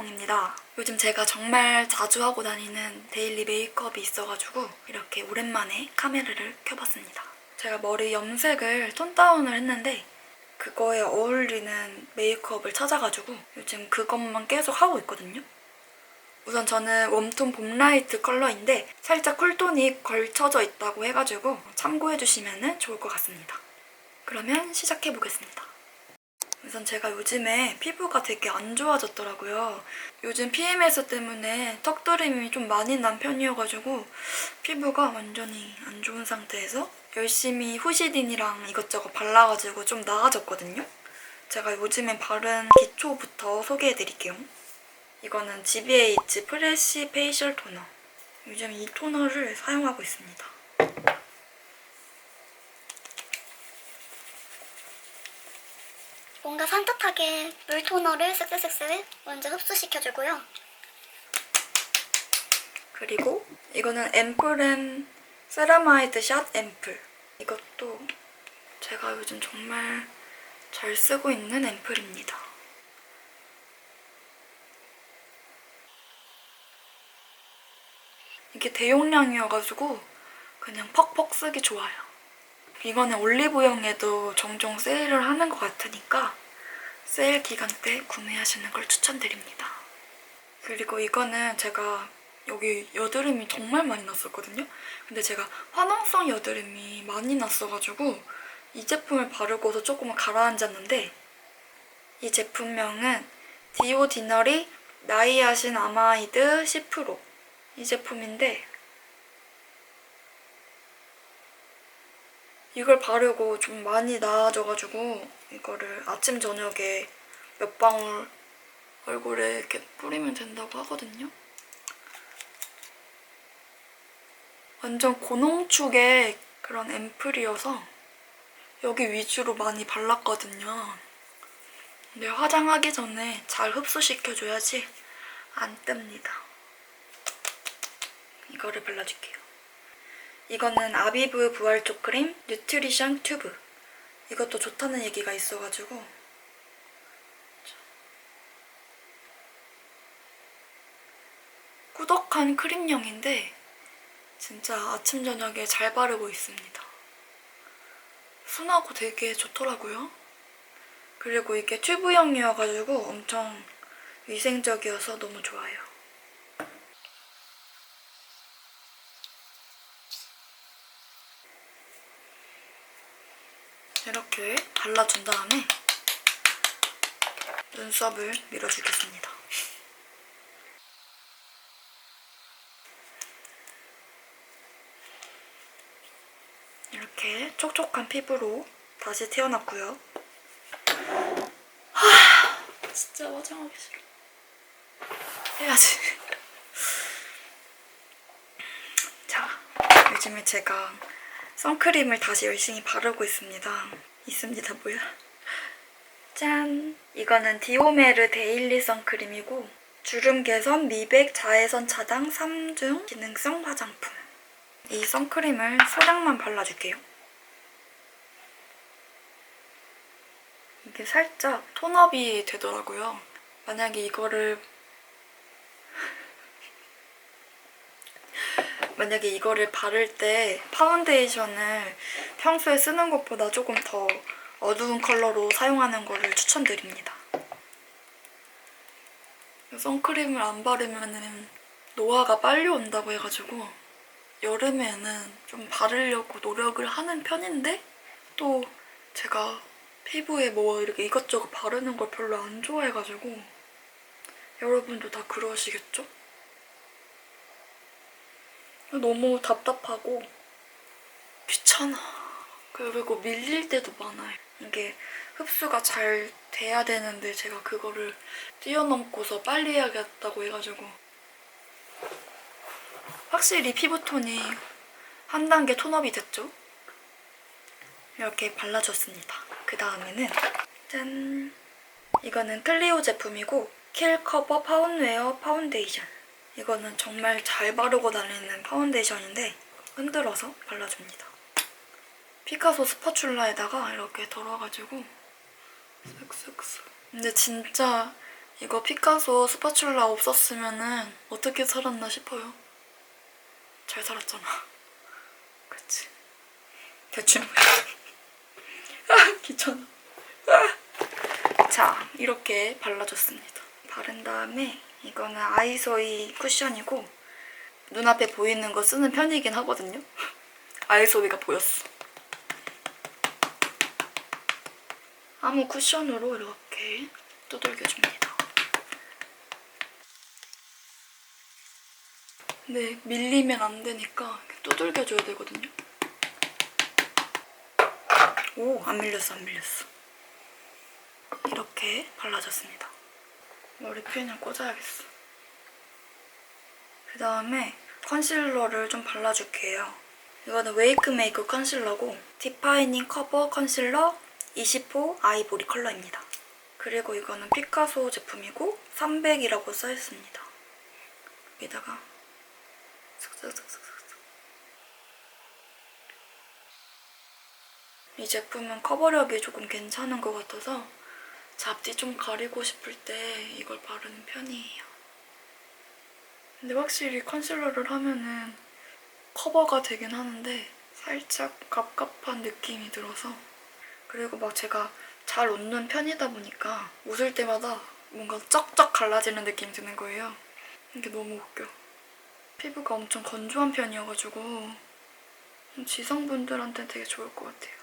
백콩입니다. 요즘 제가 정말 자주 하고 다니는 데일리 메이크업이 있어가지고 이렇게 오랜만에 카메라를 켜봤습니다. 제가 머리 염색을 톤 다운을 했는데 그거에 어울리는 메이크업을 찾아가지고 요즘 그것만 계속 하고 있거든요. 우선 저는 웜톤 봄라이트 컬러인데 살짝 쿨톤이 걸쳐져 있다고 해가지고 참고해주시면 좋을 것 같습니다. 그러면 시작해보겠습니다 우선 제가 요즘에 피부가 되게 안 좋아졌더라고요. 요즘 PMS 때문에 턱드림이 좀 많이 난 편이어가지고 피부가 완전히 안 좋은 상태에서 열심히 후시딘이랑 이것저것 발라가지고 좀 나아졌거든요. 제가 요즘에 바른 기초부터 소개해드릴게요. 이거는 GBH 프레쉬 페이셜 토너. 요즘 이 토너를 사용하고 있습니다. 뭔가 산뜻하게 물 토너를 쓱쓱쓱쓱 먼저 흡수시켜주고요. 그리고 이거는 앰플앤 세라마이드 샷 앰플. 이것도 제가 요즘 정말 잘 쓰고 있는 앰플입니다. 이게 대용량이어가지고 그냥 퍽퍽 쓰기 좋아요. 이거는 올리브영에도 종종 세일을 하는 것 같으니까 세일 기간 때 구매하시는 걸 추천드립니다. 그리고 이거는 제가 여기 여드름이 정말 많이 났었거든요. 근데 제가 화농성 여드름이 많이 났어가지고 이 제품을 바르고서 조금 가라앉았는데 이 제품명은 디오디너리 나이아신 아마이드 10%. 이 제품인데 이걸 바르고 좀 많이 나아져가지고 이거를 아침 저녁에 몇 방울 얼굴에 이렇게 뿌리면 된다고 하거든요. 완전 고농축의 그런 앰플이어서 여기 위주로 많이 발랐거든요. 근데 화장하기 전에 잘 흡수시켜줘야지 안 뜹니다. 이거를 발라줄게요. 이거는 아비브 부활초 크림 뉴트리션 튜브. 이것도 좋다는 얘기가 있어가지고 꾸덕한 크림형인데 진짜 아침 저녁에 잘 바르고 있습니다. 순하고 되게 좋더라고요. 그리고 이게 튜브형이어가지고 엄청 위생적이어서 너무 좋아요. 이렇게 발라준 다음에 눈썹을 밀어주겠습니다. 이렇게 촉촉한 피부로 다시 태어났고요. 하, 진짜 화장하기 싫어. 해야지. 자, 요즘에 제가 선크림을 다시 열심히 바르고 있습니다. 있습니다, 뭐야? 짠! 이거는 디오메르 데일리 선크림이고 주름 개선, 미백, 자외선 차단 3중 기능성 화장품. 이 선크림을 소량만 발라줄게요. 이게 살짝 톤업이 되더라고요. 만약에 이거를 만약에 이거를 바를 때 파운데이션을 평소에 쓰는 것보다 조금 더 어두운 컬러로 사용하는 거를 추천드립니다. 선크림을 안 바르면은 노화가 빨리 온다고 해가지고 여름에는 좀 바르려고 노력을 하는 편인데 또 제가 피부에 뭐 이렇게 이것저것 바르는 걸 별로 안 좋아해가지고 여러분도 다 그러시겠죠? 너무 답답하고 귀찮아. 그리고 밀릴 때도 많아요. 이게 흡수가 잘 돼야 되는데 제가 그거를 뛰어넘고서 빨리 해야겠다고 해가지고 확실히 피부톤이 한 단계 톤업이 됐죠? 이렇게 발라줬습니다. 그 다음에는 짠! 이거는 클리오 제품이고 킬 커버 파운웨어 파운데이션 이거는 정말 잘 바르고 다니는 파운데이션인데 흔들어서 발라줍니다. 피카소 스파츌라에다가 이렇게 덜어가지고 쓱쓱쓱 근데 진짜 이거 피카소 스파츌라 없었으면은 어떻게 살았나 싶어요. 잘 살았잖아. 그치? 대충. 아, 귀찮아. 아. 자, 이렇게 발라줬습니다. 바른 다음에 이거는 아이소이 쿠션이고 눈앞에 보이는 거 쓰는 편이긴 하거든요. 아이소이가 보였어. 아무 쿠션으로 이렇게 두들겨줍니다. 근데 밀리면 안 되니까 두들겨줘야 되거든요. 오, 안 밀렸어, 안 밀렸어. 이렇게 발라줬습니다. 머리핀을 꽂아야겠어. 그 다음에 컨실러를 좀 발라줄게요. 이거는 웨이크 메이크 컨실러고 디파이닝 커버 컨실러 20호 아이보리 컬러입니다. 그리고 이거는 피카소 제품이고 300이라고 써있습니다. 여기다가 슥슥슥슥슥 이 제품은 커버력이 조금 괜찮은 것 같아서 잡티 좀 가리고 싶을 때 이걸 바르는 편이에요. 근데 확실히 컨실러를 하면은 커버가 되긴 하는데 살짝 갑갑한 느낌이 들어서 그리고 막 제가 잘 웃는 편이다 보니까 웃을 때마다 뭔가 쩍쩍 갈라지는 느낌이 드는 거예요. 이게 너무 웃겨. 피부가 엄청 건조한 편이어가지고 지성분들한테 되게 좋을 것 같아요.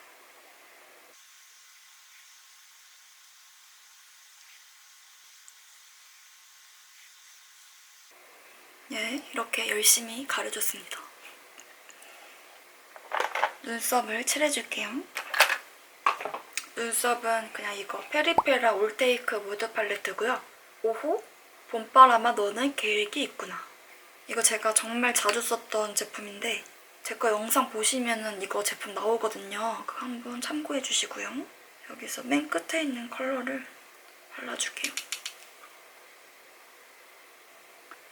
예, 이렇게 열심히 가려줬습니다. 눈썹을 칠해줄게요. 눈썹은 그냥 이거 페리페라 올테이크 무드 팔레트고요. 5호 봄바람아 너는 계획이 있구나. 이거 제가 정말 자주 썼던 제품인데 제 거 영상 보시면은 이거 제품 나오거든요. 그거 한번 참고해 주시고요. 여기서 맨 끝에 있는 컬러를 발라줄게요.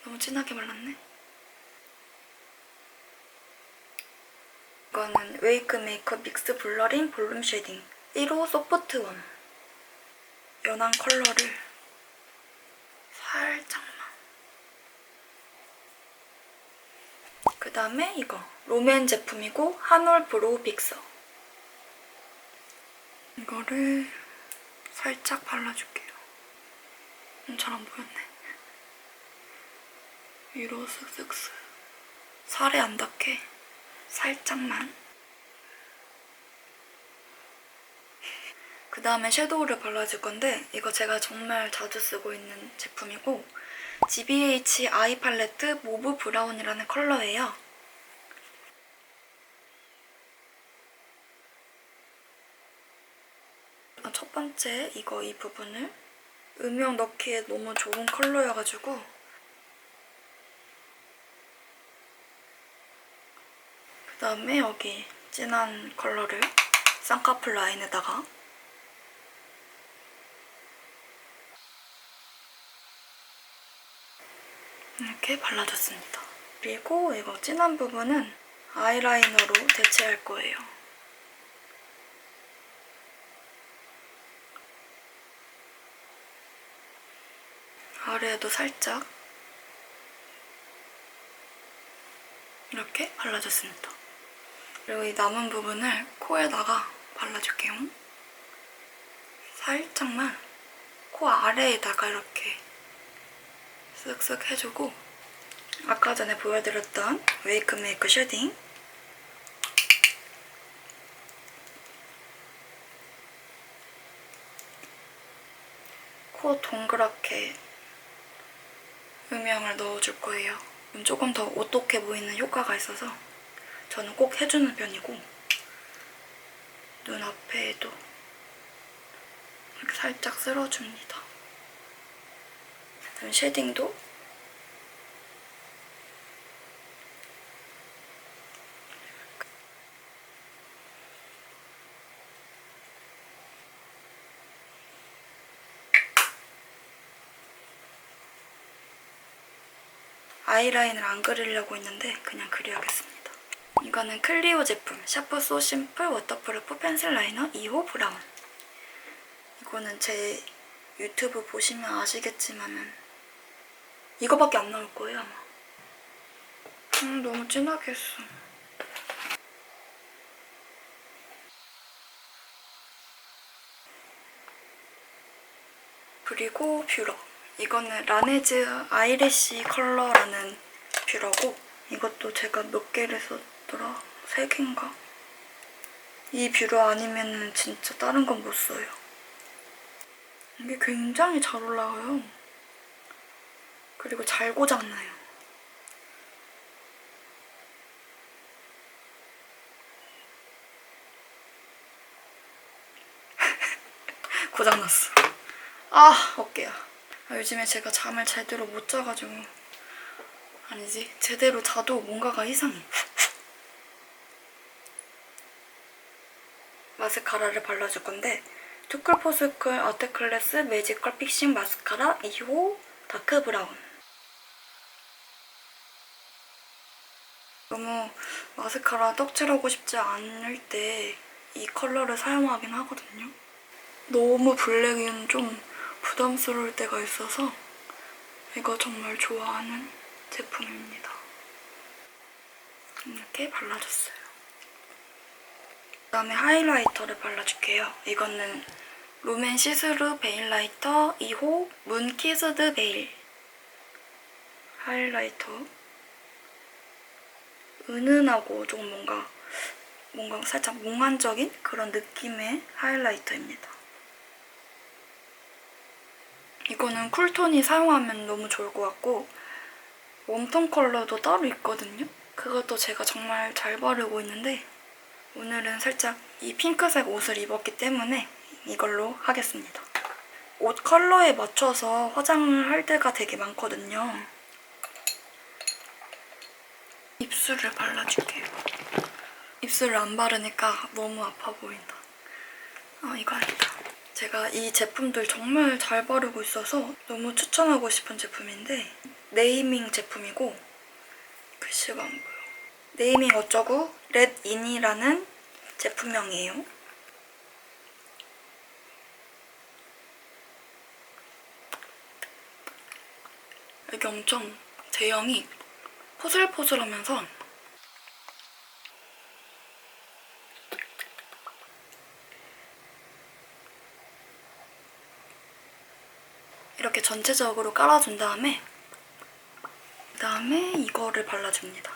너무 진하게 발랐네. 이거는 웨이크 메이크업 믹스 블러링 볼륨 쉐딩. 1호 소프트 원. 연한 컬러를 살짝만. 그 다음에 이거. 롬앤 제품이고 한올 브로우 픽서. 이거를 살짝 발라줄게요. 음, 잘안 보였네. 위로 쓱쓱쓱 살에 안 닿게 살짝만 그 다음에 섀도우를 발라줄 건데 이거 제가 정말 자주 쓰고 있는 제품이고 GBH 아이 팔레트 모브 브라운이라는 컬러예요. 첫 번째 이거 이 부분을 음영 넣기에 너무 좋은 컬러여가지고 그 다음에 여기 진한 컬러를 쌍꺼풀 라인에다가 이렇게 발라줬습니다. 그리고 이거 진한 부분은 아이라이너로 대체할 거예요. 아래에도 살짝 이렇게 발라줬습니다. 그리고 이 남은 부분을 코에다가 발라줄게요. 살짝만 코 아래에다가 이렇게 쓱쓱 해주고 아까 전에 보여드렸던 웨이크 메이크 쉐딩 코 동그랗게 음영을 넣어줄 거예요. 조금 더 오똑해 보이는 효과가 있어서 저는 꼭 해주는 편이고 눈앞에도 이렇게 살짝 쓸어줍니다. 그다음 쉐딩도 아이라인을 안 그리려고 했는데 그냥 그려야겠습니다. 이거는 클리오 제품 샤프 소 심플 워터프루프 펜슬 라이너 2호 브라운 이거는 제 유튜브 보시면 아시겠지만은 이거밖에 안 나올 거예요 아마. 음, 너무 진하게 했어. 그리고 뷰러. 이거는 라네즈 아이래쉬 컬러라는 뷰러고 이것도 제가 몇 개를 썼 더라? 세 개인가? 이 뷰러 아니면은 진짜 다른 건 못 써요. 이게 굉장히 잘 올라와요. 그리고 잘 고장나요. 고장났어. 아, 어깨야. 아, 요즘에 제가 잠을 제대로 못 자가지고. 아니지, 제대로 자도 뭔가가 이상해. 마스카라를 발라줄 건데, 투클포스클 아트클래스 매지컬 픽싱 마스카라 2호 다크 브라운. 너무 마스카라 떡칠하고 싶지 않을 때 이 컬러를 사용하긴 하거든요. 너무 블랙은 좀 부담스러울 때가 있어서 이거 정말 좋아하는 제품입니다. 이렇게 발라줬어요. 그다음에 하이라이터를 발라줄게요. 이거는 롬앤 시스루 베일 라이터 2호 문키즈드 베일 하이라이터 은은하고 조금 뭔가 뭔가 살짝 몽환적인 그런 느낌의 하이라이터입니다. 이거는 쿨톤이 사용하면 너무 좋을 것 같고 웜톤 컬러도 따로 있거든요. 그것도 제가 정말 잘 바르고 있는데 오늘은 살짝 이 핑크색 옷을 입었기 때문에 이걸로 하겠습니다. 옷 컬러에 맞춰서 화장을 할 때가 되게 많거든요. 입술을 발라줄게요. 입술을 안 바르니까 너무 아파 보인다. 아, 이거 아니다. 제가 이 제품들 정말 잘 바르고 있어서 너무 추천하고 싶은 제품인데 네이밍 제품이고 글씨가 안 보여. 네이밍 어쩌고 렛인이라는 제품명이에요. 여기 엄청 제형이 포슬포슬하면서 이렇게 전체적으로 깔아준 다음에 그 다음에 이거를 발라줍니다.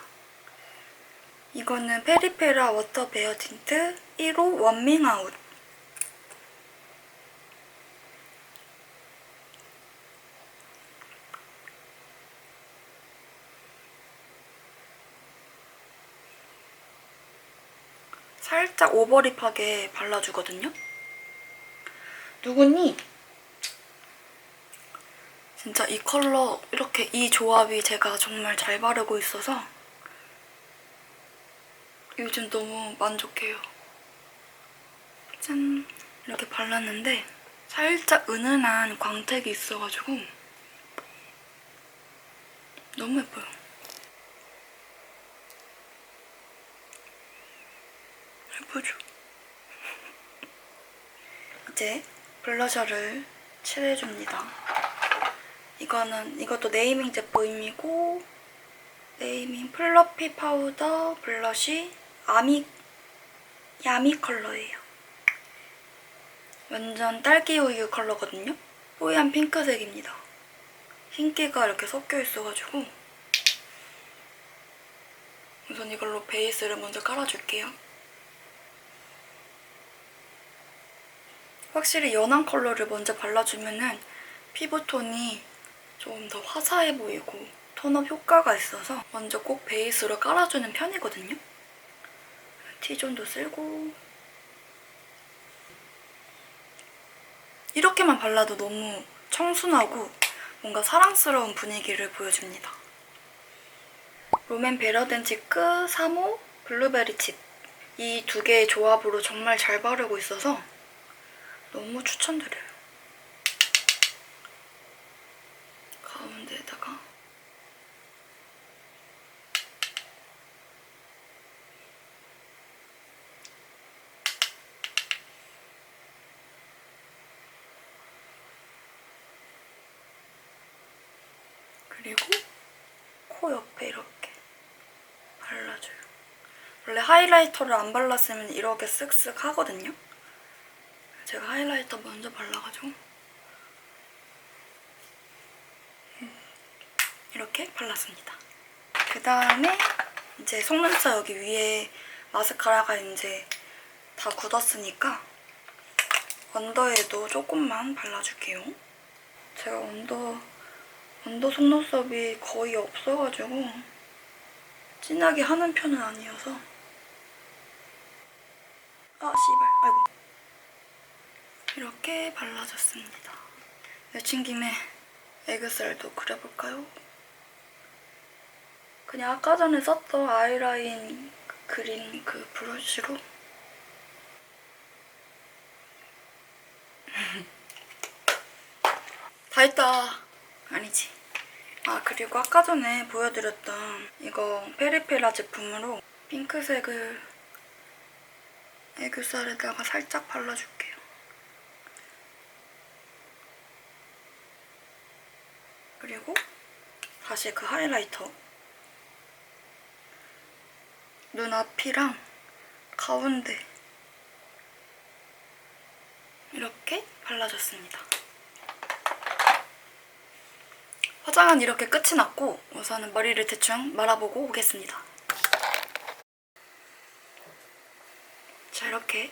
이거는 페리페라 워터 베어 틴트 1호 원밍 아웃 살짝 오버립하게 발라주거든요. 누구니? 진짜 이 컬러 이렇게 이 조합이 제가 정말 잘 바르고 있어서 요즘 너무 만족해요. 짠 이렇게 발랐는데 살짝 은은한 광택이 있어가지고 너무 예뻐요. 예쁘죠? 이제 블러셔를 칠해줍니다. 이거는 이것도 네이밍 제품이고 네이밍 플러피 파우더 블러쉬 아미 야미 컬러예요. 완전 딸기 우유 컬러거든요. 뽀얀 핑크색입니다. 흰기가 이렇게 섞여 있어가지고 우선 이걸로 베이스를 먼저 깔아줄게요. 확실히 연한 컬러를 먼저 발라주면은 피부톤이 조금 더 화사해 보이고 톤업 효과가 있어서 먼저 꼭 베이스로 깔아주는 편이거든요. T존도 쓸고 이렇게만 발라도 너무 청순하고 뭔가 사랑스러운 분위기를 보여줍니다. 롬앤 베러덴치크 3호 블루베리 칩 이 두 개의 조합으로 정말 잘 바르고 있어서 너무 추천드려요. 가운데에다가 그리고 코 옆에 이렇게 발라줘요. 원래 하이라이터를 안 발랐으면 이렇게 쓱쓱 하거든요. 제가 하이라이터 먼저 발라가지고 음, 이렇게 발랐습니다. 그 다음에 이제 속눈썹 여기 위에 마스카라가 이제 다 굳었으니까 언더에도 조금만 발라줄게요. 제가 언더 언더 속눈썹이 거의 없어가지고 진하게 하는 편은 아니어서 아 씨발 아이고 이렇게 발라줬습니다. 내친 김에 애교살도 그려볼까요? 그냥 아까 전에 썼던 아이라인 그린 그 브러쉬로 다 했다. 아니지. 아 그리고 아까 전에 보여드렸던 이거 페리페라 제품으로 핑크색을 애교살에다가 살짝 발라줄게요. 그리고 다시 그 하이라이터 눈 앞이랑 가운데 이렇게 발라줬습니다. 화장은 이렇게 끝이 났고 우선은 머리를 대충 말아보고 오겠습니다. 자 이렇게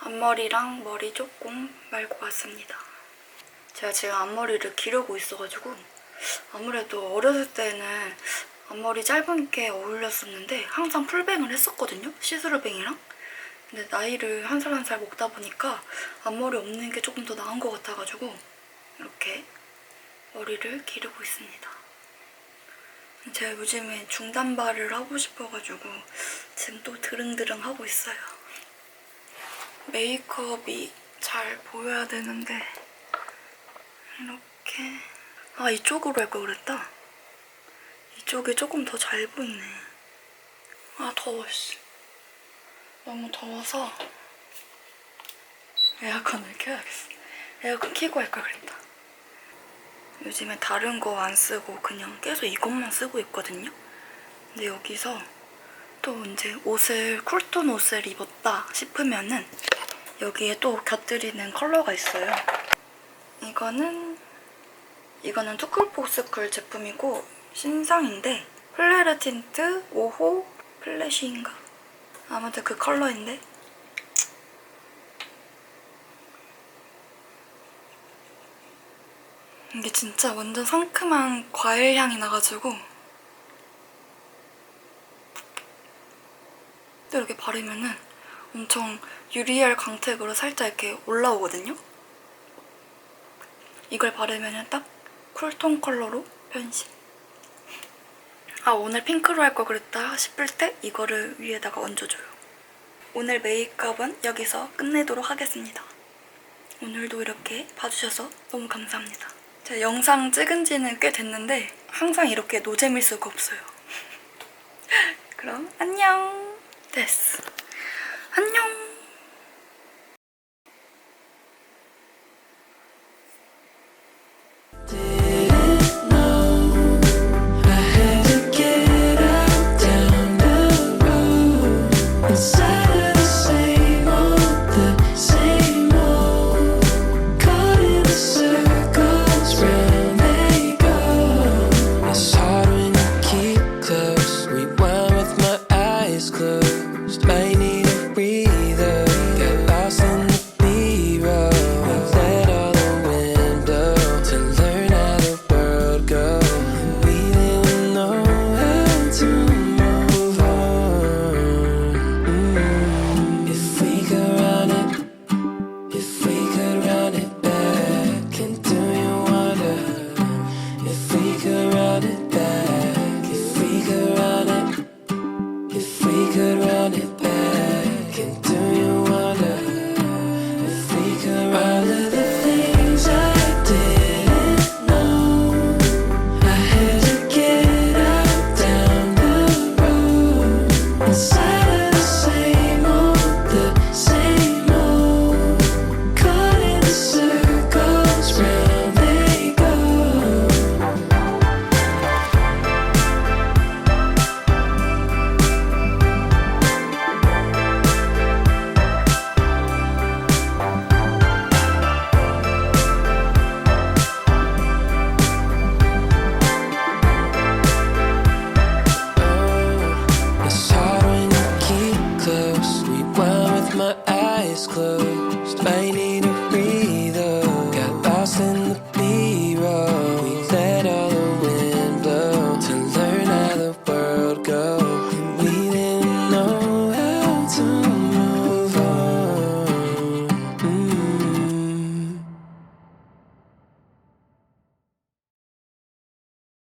앞머리랑 머리 조금 말고 왔습니다. 제가 지금 앞머리를 기르고 있어가지고 아무래도 어렸을 때는 앞머리 짧은 게 어울렸었는데 항상 풀뱅을 했었거든요. 시스루뱅이랑. 근데 나이를 한 살 한 살 먹다 보니까 앞머리 없는 게 조금 더 나은 것 같아가지고 이렇게 머리를 기르고 있습니다. 제가 요즘에 중단발을 하고 싶어가지고 지금 또 드릉드릉 하고 있어요. 메이크업이 잘 보여야 되는데 이렇게 아 이쪽으로 할 걸 그랬다. 이쪽이 조금 더 잘 보이네. 아 더워 씨. 너무 더워서 에어컨을 켜야겠어. 에어컨 켜고 할 걸 그랬다. 요즘에 다른 거 안 쓰고 그냥 계속 이것만 쓰고 있거든요. 근데 여기서 또 이제 옷을 쿨톤 옷을 입었다 싶으면은 여기에 또 곁들이는 컬러가 있어요. 이거는 이거는 투쿨포스쿨 제품이고 신상인데 플레르 틴트 5호 플래시인가 아무튼 그 컬러인데 이게 진짜 완전 상큼한 과일 향이 나가지고 또 이렇게 바르면은 엄청 유리알 광택으로 살짝 이렇게 올라오거든요. 이걸 바르면은 딱 쿨톤 컬러로 변신. 아 오늘 핑크로 할거 그랬다 싶을 때 이거를 위에다가 얹어줘요. 오늘 메이크업은 여기서 끝내도록 하겠습니다. 오늘도 이렇게 봐주셔서 너무 감사합니다. 제가 영상 찍은 지는 꽤 됐는데 항상 이렇게 노잼일 수가 없어요. 그럼 안녕. 됐어. 안녕.